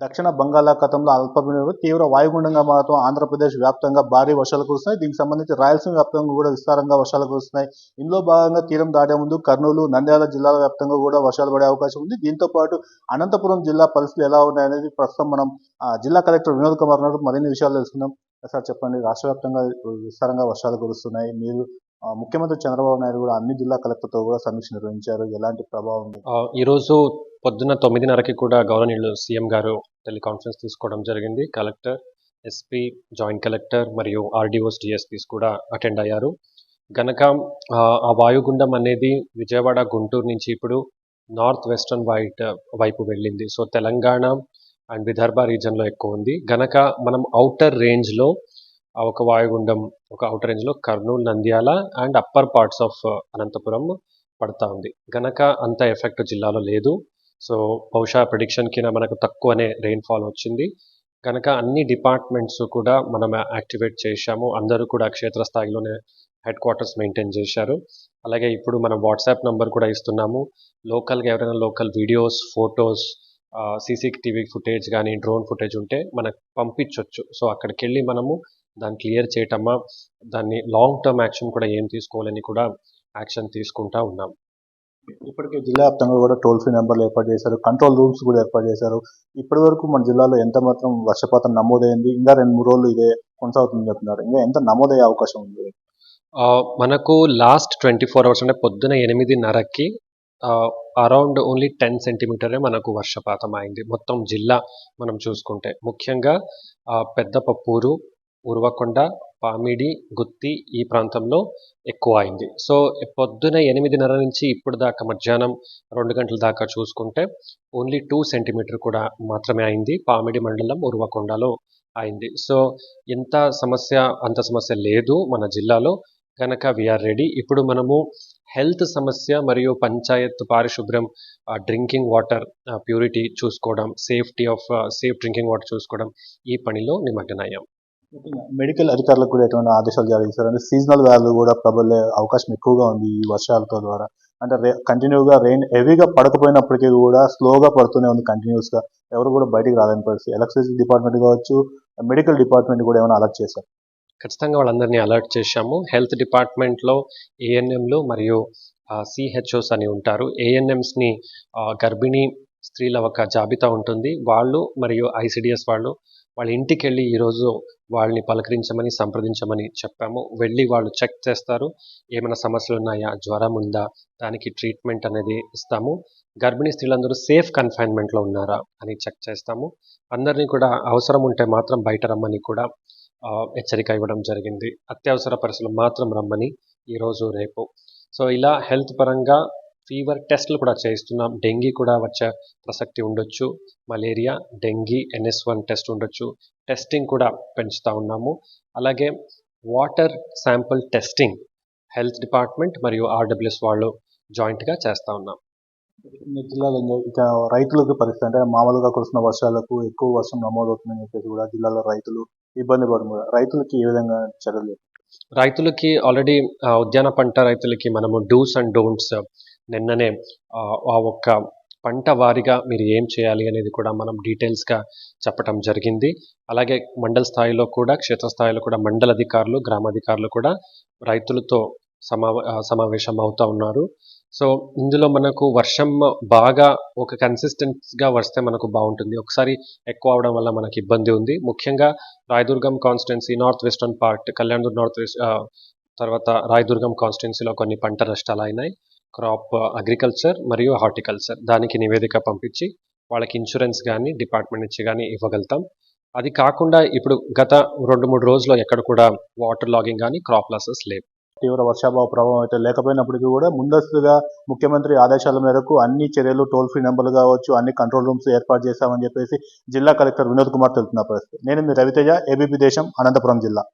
దక్షిణ బంగాళాఖాతంలో అల్పపీడనం తీవ్ర వాయుగుండంగా మారుతూ ఆంధ్రప్రదేశ్ వ్యాప్తంగా భారీ వర్షాలు కురుస్తున్నాయి దీనికి సంబంధించి రాయలసీమ వ్యాప్తంగా కూడా విస్తారంగా వర్షాలు కురుస్తున్నాయి ఇందులో భాగంగా తీరం దాటే ముందు కర్నూలు నంద్యాల జిల్లాల వ్యాప్తంగా కూడా వర్షాలు పడే అవకాశం ఉంది. దీంతో పాటు అనంతపురం జిల్లా పరిస్థితులు ఎలా ఉన్నాయనేది ప్రస్తుతం మనం ఆ, జిల్లా కలెక్టర్ వినోద్ కుమార్ నాయుడు మరిన్ని విషయాలు తెలుసుకుందాం. సార్ చెప్పండి. రాష్ట్ర వ్యాప్తంగా విస్తారంగా వర్షాలు కురుస్తున్నాయి మీరు ముఖ్యమంత్రి చంద్రబాబు నాయుడు కూడా అన్ని జిల్లా కలెక్టర్తో కూడా సమీక్ష నిర్వహించారు. ఎలాంటి ప్రభావం ఈరోజు పొద్దున్న తొమ్మిదిన్నరకి కూడా గవర్నర్లు సీఎం గారు టెలికాన్ఫరెన్స్ తీసుకోవడం జరిగింది. కలెక్టర్ ఎస్పీ జాయింట్ కలెక్టర్ మరియు ఆర్డీఓస్ డిఎస్పీస్ కూడా అటెండ్ అయ్యారు. గనక ఆ, ఆ వాయుగుండం అనేది విజయవాడ గుంటూరు నుంచి ఇప్పుడు నార్త్ వెస్టర్న్ వైట్ వైపు వెళ్ళింది. సో తెలంగాణ అండ్ విదర్భ రీజన్లో ఎక్కువ ఉంది. గనక మనం అవుటర్ రేంజ్లో ఒక వాయుగుండం ఒక అవుటర్ రేంజ్లో Kurnool Nandyal and upper parts of Anantapur పడతా ఉంది. గనక అంత ఎఫెక్ట్ జిల్లాలో లేదు. సో బహుశా ప్రిడిక్షన్ కింద మనకు తక్కువనే రెయిన్ఫాల్ వచ్చింది. కనుక అన్ని డిపార్ట్మెంట్స్ కూడా మనం యాక్టివేట్ చేశాము. అందరూ కూడా క్షేత్రస్థాయిలోనే హెడ్ క్వార్టర్స్ మెయింటైన్ చేశారు. అలాగే ఇప్పుడు మనం వాట్సాప్ నంబర్ కూడా ఇస్తున్నాము. లోకల్గా ఎవరైనా local videos photos CCTV footage కానీ డ్రోన్ ఫుటేజ్ ఉంటే మనకు పంపించవచ్చు సో అక్కడికి వెళ్ళి మనము దాన్ని క్లియర్ చేయటమా దాన్ని లాంగ్ టర్మ్ యాక్షన్ కూడా ఏం తీసుకోవాలని కూడా యాక్షన్ తీసుకుంటా ఉన్నాం. ఇప్పటికే జిల్లా వ్యాప్తంగా కూడా టోల్ ఫ్రీ నెంబర్లు ఏర్పాటు చేశారు. కంట్రోల్ రూమ్స్ కూడా ఏర్పాటు చేశారు. ఇప్పటి వరకు మన జిల్లాలో ఎంత మాత్రం వర్షపాతం నమోదైంది? ఇంకా రెండు మూడు రోజులు ఇదే కొనసాగుతుంది చెప్తున్నారు. ఇంకా ఎంత నమోదయ్యే అవకాశం ఉంది? మనకు లాస్ట్ ట్వంటీ ఫోర్ అవర్స్ అంటే పొద్దున ఎనిమిదిన్నరకి అరౌండ్ ఓన్లీ టెన్ సెంటీమీటరే మనకు వర్షపాతం అయింది. మొత్తం జిల్లా మనం చూసుకుంటే. ముఖ్యంగా పెద్దపప్పూరు ఉర్వకొండ పామిడి గుత్తి ఈ ప్రాంతంలో ఎక్కువ అయింది సో పొద్దున ఎనిమిదిన్నర నుంచి ఇప్పుడు దాకా మధ్యాహ్నం రెండు గంటల దాకా చూసుకుంటే ఓన్లీ టూ సెంటీమీటర్ కూడా మాత్రమే అయింది. పామిడి మండలం ఉర్వకొండలో అయింది. సో ఎంత సమస్య అంత సమస్య లేదు మన జిల్లాలో. కనుక వీఆర్ రెడీ. ఇప్పుడు మనము హెల్త్ సమస్య మరియు పంచాయత్ పారిశుభ్రం డ్రింకింగ్ వాటర్ ప్యూరిటీ చూసుకోవడం safety of safe drinking water చూసుకోవడం ఈ పనిలో నిమగ్నమయ్యాం. మెడికల్ అధికారులకు కూడా ఎటువంటి ఆదేశాలు జారీ చేశారు? అంటే సీజనల్ వ్యాధులు కూడా ప్రబలే అవకాశం ఎక్కువగా ఉంది ఈ వర్షాలతో ద్వారా. అంటే రే కంటిన్యూగా రెయిన్ హెవీగా పడకపోయినప్పటికీ కూడా స్లోగా పడుతూనే ఉంది కంటిన్యూస్గా. ఎవరు కూడా బయటికి రాలేని పరిస్థితి. ఎలక్ట్రిసిటీ డిపార్ట్మెంట్ కావచ్చు మెడికల్ డిపార్ట్మెంట్ కూడా ఏమైనా అలర్ట్ చేశారు? ఖచ్చితంగా వాళ్ళందరినీ అలర్ట్ చేశాము. హెల్త్ డిపార్ట్మెంట్లో ఏఎన్ఎంలు మరియు సిహెచ్ఓస్ అని ఉంటారు. ఏఎన్ఎంస్ని గర్భిణీ స్త్రీల ఒక జాబితా ఉంటుంది. వాళ్ళు మరియు ఐసిడిఎస్ వాళ్ళు వాళ్ళ ఇంటికి వెళ్ళి ఈరోజు వాళ్ళని పలకరించమని సంప్రదించమని చెప్పాము. వెళ్ళి వాళ్ళు చెక్ చేస్తారు. ఏమైనా సమస్యలు ఉన్నాయా? జ్వరం ఉందా? దానికి ట్రీట్మెంట్ అనేది ఇస్తాము. గర్భిణీ స్త్రీలందరూ సేఫ్ కన్ఫైన్మెంట్లో ఉన్నారా అని చెక్ చేస్తాము. అందరినీ కూడా అవసరం ఉంటే మాత్రం బయట రమ్మని కూడా హెచ్చరిక ఇవ్వడం జరిగింది. అత్యవసర పరిస్థితులు మాత్రం రమ్మని ఈరోజు రేపు. సో ఇలా హెల్త్ పరంగా ఫీవర్ టెస్ట్లు కూడా చేయిస్తున్నాం. డెంగీ కూడా వచ్చే ప్రసక్తి ఉండొచ్చు. Malaria dengue NS one test ఉండొచ్చు. టెస్టింగ్ కూడా పెంచుతా ఉన్నాము. అలాగే water sample testing health department మరియు ఆర్డబ్ల్యూఎస్ వాళ్ళు జాయింట్గా చేస్తూ ఉన్నాం. జిల్లాలో ఇంకా- రైతులకు పరిస్థితి అంటే మామూలుగా కురుస్తున్న వర్షాలకు ఎక్కువ వర్షం నమోదవుతుందని చెప్పేసి కూడా జిల్లాలో రైతులు ఇబ్బంది పడుతున్నారు. రైతులకి ఏ విధంగా చర్యలు? రైతులకి ఆల్రెడీ ఉద్యాన పంట రైతులకి మనము డూస్ అండ్ డోంట్స్ నిన్ననే ఆ, ఒక్క పంట వారిగా మీరు ఏం చేయాలి అనేది కూడా మనం డీటెయిల్స్గా చెప్పటం జరిగింది. అలాగే మండల స్థాయిలో కూడా క్షేత్రస్థాయిలో కూడా మండల అధికారులు గ్రామాధికారులు కూడా రైతులతో సమా సమావేశం అవుతూ ఉన్నారు. సో ఇందులో మనకు వర్షం బాగా ఒక కన్సిస్టెంట్గా వస్తే మనకు బాగుంటుంది. ఒకసారి ఎక్కువ అవడం వల్ల మనకి ఇబ్బంది ఉంది. ముఖ్యంగా Rayadurgam constituency north western part Kalyan north west తర్వాత రాయదుర్గం కాన్స్టిట్యున్సీలో కొన్ని పంట నష్టాలు అయినాయి. క్రాప్ అగ్రికల్చర్ మరియు హార్టికల్చర్ దానికి నివేదిక పంపించి వాళ్ళకి ఇన్సూరెన్స్ కానీ డిపార్ట్మెంట్ నుంచి కానీ ఇవ్వగలుగుతాం. అది కాకుండా ఇప్పుడు గత రెండు మూడు రోజుల్లో ఎక్కడ కూడా వాటర్ లాగింగ్ కానీ క్రాప్ లాసెస్ లేవు. తీవ్ర వర్షాభావ ప్రభావం అయితే లేకపోయినప్పటికీ కూడా ముందస్తుగా ముఖ్యమంత్రి ఆదేశాల మేరకు అన్ని చర్యలు టోల్ ఫ్రీ నెంబర్లు కావచ్చు అన్ని కంట్రోల్ రూమ్స్ ఏర్పాటు చేశామని చెప్పేసి జిల్లా కలెక్టర్ వినోద్ కుమార్ తెలుపుతున్న పరిస్థితి. నేను మీ రవితేజ ఏబీపీ దేశం అనంతపురం జిల్లా.